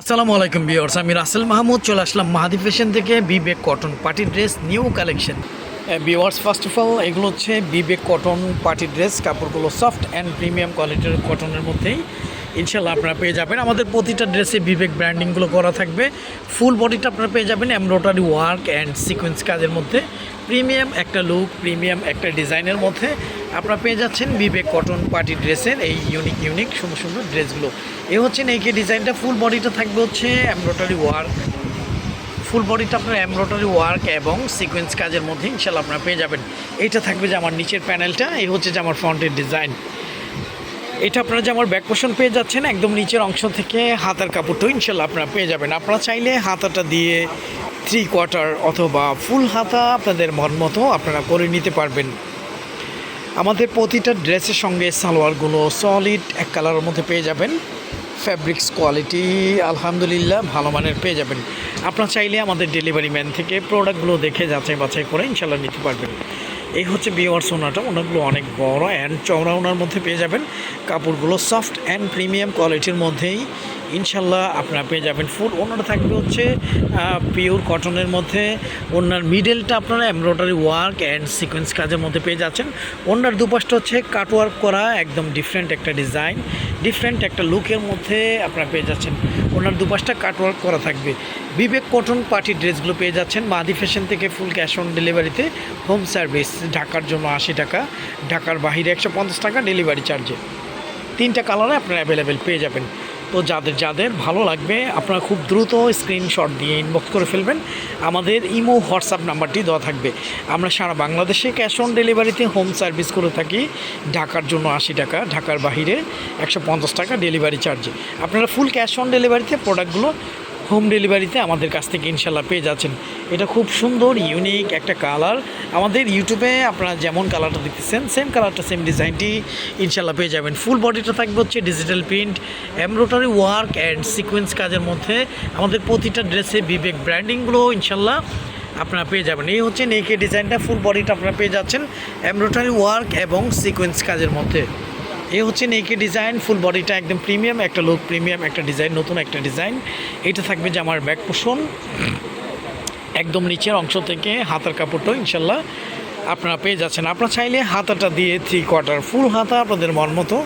আসসালামু আলাইকুম বিয়ার্স আমি রাসেল মাহমুদ, চলে আসলাম মাহাদি ফ্যাশন থেকে Vivek cotton party dress, new collection. বিওয়ার্স ফার্স্ট অফ অল এগুলো হচ্ছে বিবেক কটন পার্টি ড্রেস, কাপড়গুলো সফট অ্যান্ড প্রিমিয়াম কোয়ালিটির কটনের মধ্যেই ইনশাল্লাহ আপনারা পেয়ে যাবেন। আমাদের প্রতিটা ড্রেসে বিবেক ব্র্যান্ডিংগুলো করা থাকবে। ফুল বডিটা আপনারা পেয়ে যাবেন এমব্রয়ডারি ওয়ার্ক অ্যান্ড সিকোয়েন্স কাজের মধ্যে। প্রিমিয়াম একটা লুক প্রিমিয়াম একটা ডিজাইনের মধ্যে। আপনারা পেয়ে যাচ্ছেন বিবেক কটন পার্টি ড্রেসের এই ইউনিক ইউনিক সুন্দর সুন্দর ড্রেসগুলো। এ হচ্ছে নেকে ডিজাইনটা ফুল বডিটা থাকবে হচ্ছে এমব্রয়ডারি ওয়ার্ক ফুল বডিটা আপনার এমব্রয়ডারি ওয়ার্ক এবং সিকোয়েন্স কাজের মধ্যে ইনশাল্লাহ আপনারা পেয়ে যাবেন। এইটা থাকবে যে আমার নিচের প্যানেলটা এই হচ্ছে যে আমার ফ্রন্টের ডিজাইন এটা আপনারা যে আমার ব্যাক পোর্শন পেয়ে যাচ্ছেন, একদম নিচের অংশ থেকে হাতার কাপড়টাও ইনশাল্লাহ আপনারা পেয়ে যাবেন। আপনারা চাইলে হাতাটা দিয়ে থ্রি কোয়ার্টার অথবা ফুল হাতা আপনাদের মন মতো আপনারা করে নিতে পারবেন। আমাদের প্রতিটা ড্রেসের সঙ্গে সালোয়ারগুলো সলিড এক কালারের মধ্যে পেয়ে যাবেন। ফ্যাব্রিক্স কোয়ালিটি আলহামদুলিল্লাহ, ভালো মানের পেয়ে যাবেন। আপনারা চাইলে আমাদের ডেলিভারি ম্যান থেকে প্রোডাক্টগুলো দেখে যাচাই বাছাই করে ইনশাল্লাহ নিতে পারবেন। এই হচ্ছে বিওয়ার্স সোনাটা, ওনাগুলো অনেক বড় অ্যান্ড চওড়া ওনার মধ্যে পেয়ে যাবেন। কাপড়গুলো সফট অ্যান্ড প্রিমিয়াম কোয়ালিটির মধ্যেই ইনশাল্লাহ আপনারা পেয়ে যাবেন ফুল। ওনাটা থাকবে হচ্ছে পিওর কটনের মধ্যে। ওনার মিডেলটা আপনারা এমব্রয়ডারি ওয়ার্ক অ্যান্ড সিকোয়েন্স কাজের মধ্যে পেয়ে যাচ্ছেন। ওনার দুপাশটা হচ্ছে কাটওয়ার্ক করা, একদম ডিফারেন্ট একটা ডিজাইন ডিফারেন্ট একটা লুকের মধ্যে আপনারা পেয়ে যাচ্ছেন। ওনার দুপাশটা কাটওয়ার্ক করা থাকবে। বিবেক কটন পার্টি ড্রেসগুলো পেয়ে যাচ্ছেন। মাদি ফ্যাশন থেকে ফুল ক্যাশ অন ডেলিভারিতে হোম সার্ভিস। ঢাকার জন্য আশি টাকা, ঢাকার বাহিরে একশো পঞ্চাশ টাকা ডেলিভারি চার্জে। তিনটা কালারে আপনারা অ্যাভেলেবেল পেয়ে যাবেন। তো যাদের যাদের ভালো লাগবে, আপনারা খুব দ্রুত স্ক্রিনশট দিয়ে ইনবক্স করে ফেলবেন। আমাদের ইমো, হোয়াটসঅ্যাপ নাম্বারটি দেওয়া থাকবে। আমরা সারা বাংলাদেশে ক্যাশ অন ডেলিভারিতে হোম সার্ভিস করে থাকি। ঢাকার জন্য আশি টাকা, ঢাকার বাহিরে একশো পঞ্চাশ টাকা ডেলিভারি চার্জে। আপনারা ফুল ক্যাশ অন ডেলিভারিতে প্রোডাক্টগুলো হোম ডেলিভারিতে আমাদের কাছ থেকে ইনশাল্লাহ পেয়ে যাচ্ছেন। এটা খুব সুন্দর ইউনিক একটা কালার আমাদের ইউটিউবে আপনারা যেমন কালারটা দেখতেছেন সেম কালারটা সেম ডিজাইনটি ইনশাল্লাহ পেয়ে যাবেন। ফুল বডিটা থাকবে হচ্ছে digital print embroidery work and sequence কাজের মধ্যে আমাদের প্রতিটা ড্রেসে বিবেক ব্র্যান্ডিংগুলো ইনশাল্লাহ আপনারা পেয়ে যাবেন। এই হচ্ছে নেকে ডিজাইনটা ফুল বডিটা আপনারা পেয়ে যাচ্ছেন এমব্রয়ডারি ওয়ার্ক এবং সিকোয়েন্স কাজের মধ্যে। এই হচ্ছে নেকে ডিজাইন ফুল বডিটা একদম প্রিমিয়াম একটা লুক প্রিমিয়াম একটা ডিজাইন নতুন একটা ডিজাইন এটা থাকবে যে আমার ব্যাক পোষণ একদম নিচের অংশ থেকে হাতার কাপড়টাও ইনশাল্লাহ আপনারা পেয়ে যাচ্ছেন। আপনারা চাইলে হাতাটা দিয়ে থ্রি কোয়ার্টার ফুল হাতা আপনাদের মন মতো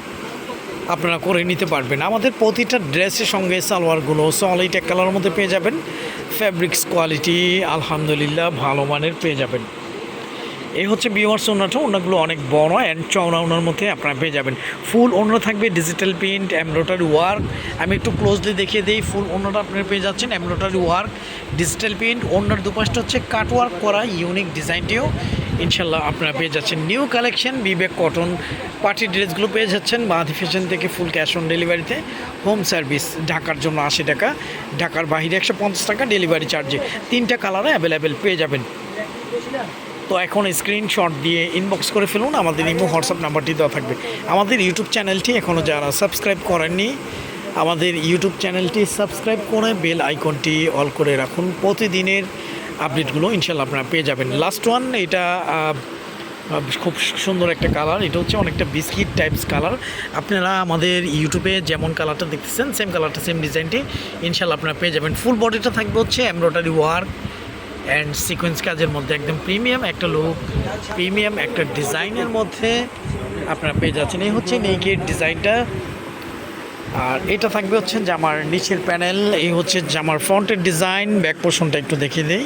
আপনারা করে নিতে পারবেন। আমাদের প্রতিটা ড্রেসের সঙ্গে সালোয়ারগুলো সলিড এক কালারের মধ্যে পেয়ে যাবেন। ফ্যাব্রিক্স কোয়ালিটি আলহামদুলিল্লাহ, ভালো মানের পেয়ে যাবেন। এই হচ্ছে বিওয়ার্স ওনাটা ওনাগুলো অনেক বড় অ্যান্ড চওড়া ওনার মধ্যে আপনারা পেয়ে যাবেন। ফুল ওনারা থাকবে ডিজিটাল প্রিন্ট এমব্রয়ডারি ওয়ার্ক আমি একটু ক্লোজলি দেখিয়ে দিই, ফুল ওনাটা আপনারা পেয়ে যাচ্ছেন এমব্রয়ডারি ওয়ার্ক ডিজিটাল প্রিন্ট ওনার দুপাশটা হচ্ছে কাট ওয়ার্ক করা ইউনিক ডিজাইনটিও ইনশাল্লাহ আপনারা পেয়ে যাচ্ছেন। New collection Vivek cotton party ড্রেসগুলো পেয়ে যাচ্ছেন। বাঁধি ফ্যাশন থেকে ফুল ক্যাশ অন ডেলিভারিতে হোম সার্ভিস ঢাকার জন্য আশি টাকা। ঢাকার বাইরে একশো পঞ্চাশ টাকা ডেলিভারি চার্জে তিনটা কালারে অ্যাভেলেবেল পেয়ে যাবেন। তো এখন স্ক্রিনশট দিয়ে ইনবক্স করে ফেলুন, আমাদের ইমো হোয়াটসঅ্যাপ নাম্বারটি দেওয়া থাকবে। আমাদের ইউটিউব চ্যানেলটি এখনও যারা সাবস্ক্রাইব করেননি, আমাদের ইউটিউব চ্যানেলটি সাবস্ক্রাইব করে বেল আইকনটি অল করে রাখুন। প্রতিদিনের আপডেটগুলো ইনশাল্লাহ আপনারা পেয়ে যাবেন। লাস্ট ওয়ান এটা খুব সুন্দর একটা কালার এটা হচ্ছে অনেকটা বিস্কিট টাইপস কালার আপনারা আমাদের ইউটিউবে যেমন কালারটা দেখতেছেন সেম কালারটা সেম ডিজাইনটি ইনশাল্লাহ আপনারা পেয়ে যাবেন। ফুল বডিটা থাকবে হচ্ছে এমব্রয়ডারি ওয়ার্ক অ্যান্ড সিকোয়েন্স কাজের মধ্যে একদম প্রিমিয়াম একটা লুক প্রিমিয়াম একটা ডিজাইনের মধ্যে আপনারা পেয়ে যাচ্ছেন। এই হচ্ছে নেকের ডিজাইনটা আর এটা থাকবে হচ্ছে জামার নিচের প্যানেল এই হচ্ছে জামার ফ্রন্টের ডিজাইন ব্যাক পোর্শনটা একটু দেখিয়ে দিই।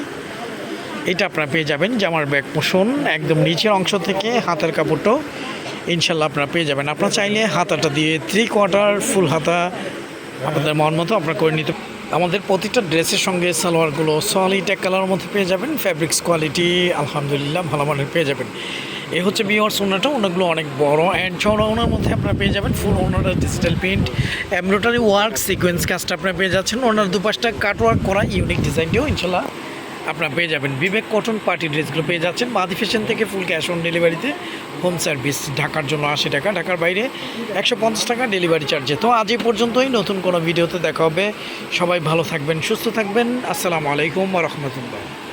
এটা আপনারা পেয়ে যাবেন জামার ব্যাক পোর্শন একদম নিচের অংশ থেকে হাতের কাপড়টাও ইনশাল্লাহ আপনারা পেয়ে যাবেন। আপনারা চাইলে হাতাটা দিয়ে থ্রি কোয়ার্টার ফুল হাতা আপনাদের মন মতো আপনারা করে নিতে আমাদের প্রতিটা ড্রেসের সঙ্গে সালোয়ারগুলো সলিড এক কালারের মধ্যে পেয়ে যাবেন ফ্যাব্রিক্স কোয়ালিটি আলহামদুলিল্লাহ ভালো মানের পেয়ে যাবেন। এ হচ্ছে বিওয়ার্স ওনাটা ওনাগুলো অনেক বড় অ্যান্ড ছড়া ওনার মধ্যে আপনারা পেয়ে যাবেন ফুল ওনার digital print embroidery work sequence কাজটা আপনারা পেয়ে যাচ্ছেন। ওনার দুপাশটা কাট ওয়ার্ক করা ইউনিক ডিজাইনটিও ইনশাল্লাহ আপনারা পেয়ে যাবেন বিবেক কটন পার্টি ড্রেসগুলো পেয়ে যাচ্ছেন। মাদি ফ্যাশন থেকে ফুল ক্যাশ অন ডেলিভারিতে হোম সার্ভিস। ঢাকার জন্য আশি টাকা, ঢাকার বাইরে একশো পঞ্চাশ টাকা ডেলিভারি চার্জে। তো আজ এই পর্যন্তই, নতুন কোনো ভিডিওতে দেখা হবে। সবাই ভালো থাকবেন, সুস্থ থাকবেন। আসসালামু আলাইকুম রহমতুল্লাহ।